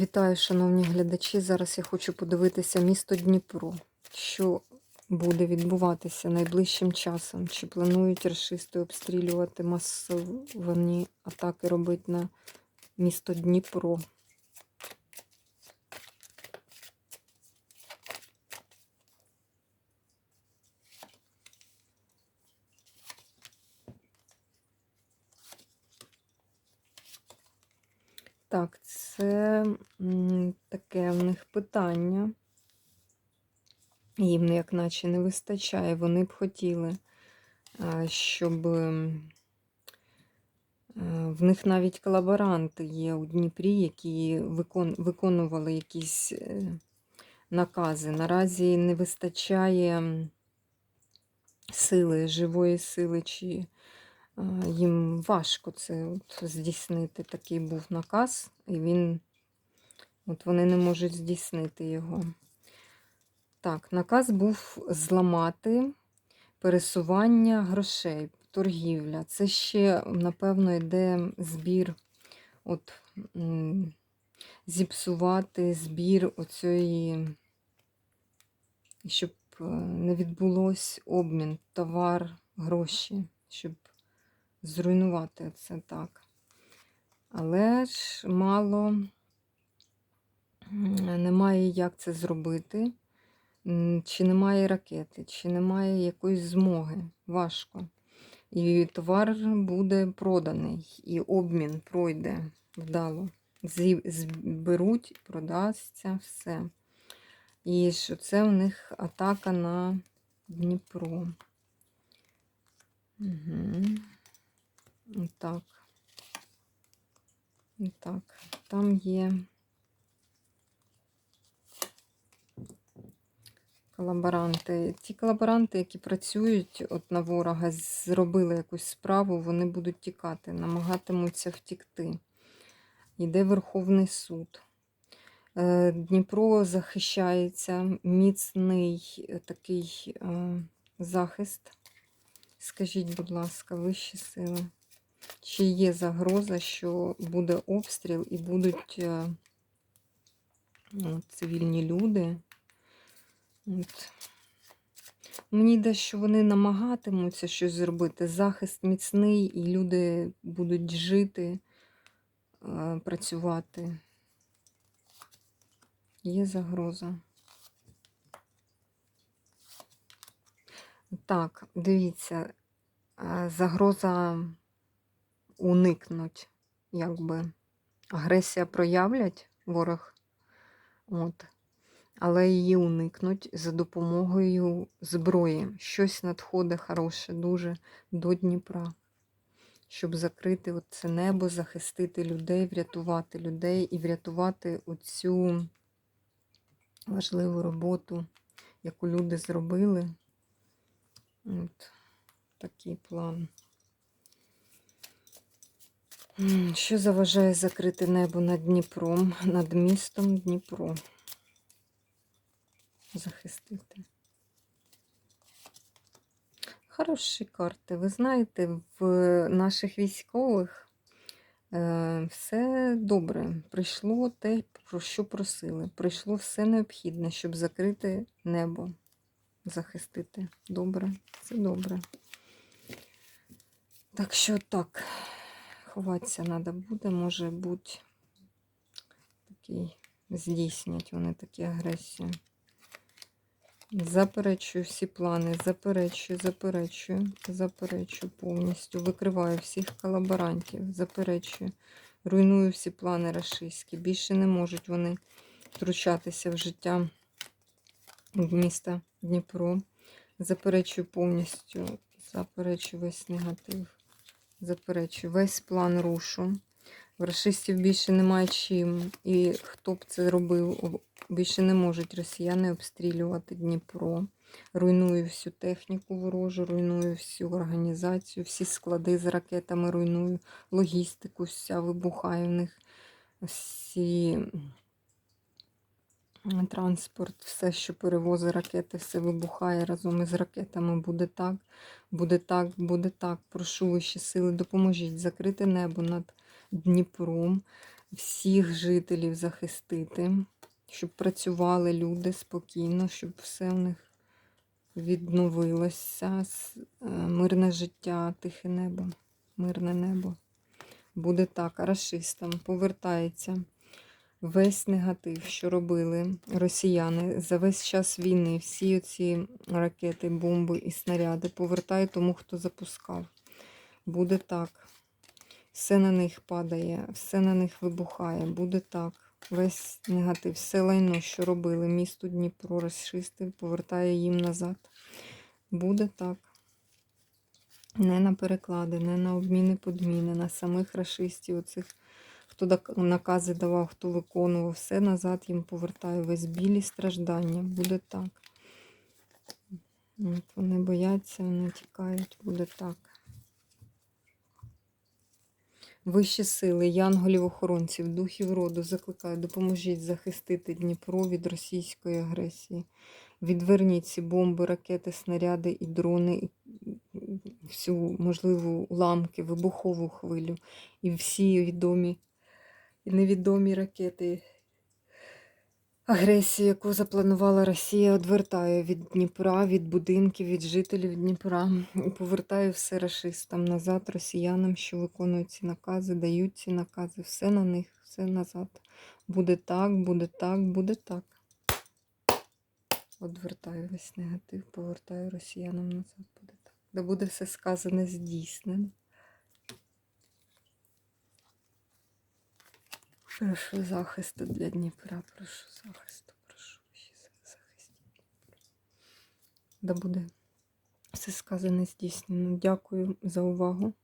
Вітаю, шановні глядачі. Зараз я хочу подивитися місто Дніпро. Що буде відбуватися найближчим часом? Чи планують расисти обстрілювати масовані атаки робити на місто Дніпро? Так, це таке в них питання. Їм як наче не вистачає. Вони б хотіли, щоб в них навіть колаборанти є у Дніпрі, які виконували якісь е, накази. Наразі не вистачає сили, живої сили чи їм важко це от здійснити. Такий був наказ, і він, от вони не можуть здійснити його. Так, наказ був зламати пересування грошей, торгівля. Це ще, напевно, йде збір, от зіпсувати збір оцієї, щоб е, не відбулось обмін, товар, гроші, щоб зруйнувати це так. Але ж мало немає як це зробити. Чи немає ракети, чи немає якоїсь змоги. Важко. І товар буде проданий, і обмін пройде вдало. Зберуть, продасться все. І що це в них атака на Дніпро. Угу. Так. Так, там є колаборанти. Ті колаборанти, які працюють от на ворога, зробили якусь справу, вони будуть тікати, намагатимуться втікти. Йде Верховний суд. Е, Дніпро захищається, міцний е, такий е, захист. Скажіть, будь ласка, вищі сили. Чи є загроза, що буде обстріл і будуть е, ну, цивільні люди? От. Мені йде, що вони намагатимуться щось зробити. Захист міцний, і люди будуть жити, е, працювати. Є загроза. Так, дивіться, е, загроза уникнуть, якби агресія проявлять ворог, от, але її уникнуть за допомогою зброї. Щось надходить хороше дуже до Дніпра, щоб закрити це небо, захистити людей, врятувати людей і врятувати оцю важливу роботу, яку люди зробили. От такий план. Що заважає закрити небо над Дніпром, над містом Дніпро? Захистити. Хороші карти. Ви знаєте, в наших військових е, все добре. Прийшло те, про що просили. Прийшло все необхідне, щоб закрити небо, захистити. Добре, це добре. Так що так. Ховатися треба буде, може бути такий, здійснять вони такі агресії. Заперечую всі плани, заперечую, заперечую, заперечую повністю. Викриваю всіх колаборантів, заперечую, руйную всі плани рашистські. Більше не можуть вони втручатися в життя міста Дніпро. Заперечую повністю, заперечую весь негатив. Заперечую, весь план рушу. В расистів більше немає чим. І хто б це робив, більше не можуть росіяни обстрілювати Дніпро. Руйную всю техніку ворожу, руйную всю організацію, всі склади з ракетами руйную, логістику вся вибухає в них, всі транспорт, все, що перевозить ракети, все вибухає разом із ракетами. Буде так, буде так, буде так. Прошу вищі сили, допоможіть закрити небо над Дніпром, всіх жителів захистити, щоб працювали люди спокійно, щоб все в них відновилося. е, Мирне життя, тихе небо, мирне небо. Буде так, рашистам повертається весь негатив, що робили росіяни за весь час війни, всі ці ракети, бомби і снаряди повертає тому, хто запускав. Буде так. Все на них падає, все на них вибухає, буде так. Весь негатив, все лайно, що робили місто Дніпро, расисти, повертає їм назад. Буде так. Не на переклади, не на обміни подміни, на самих расистів, оцих, хто накази давав, хто виконував, все назад їм повертає весь біль і страждання. Буде так. От вони бояться, вони тікають, буде так. Вищі сили, янголів-охоронців, духів роду закликаю, допоможіть захистити Дніпро від російської агресії. Відверніть ці бомби, ракети, снаряди і дрони, і всю можливу уламки, вибухову хвилю, і всі відомі невідомі ракети. Агресію, яку запланувала Росія, одвертає від Дніпра, від будинків, від жителів Дніпра і повертає все рашистам назад, росіянам, що виконують ці накази, дають ці накази, все на них, все назад. Буде так, буде так, буде так. Одвертаю весь негатив, повертаю росіянам назад. Буде так. Да буде все сказане здійснено. Прошу захисту для Дніпра, прошу захисту, прошу захисту. Да буде все сказане здійснено. Дякую за увагу.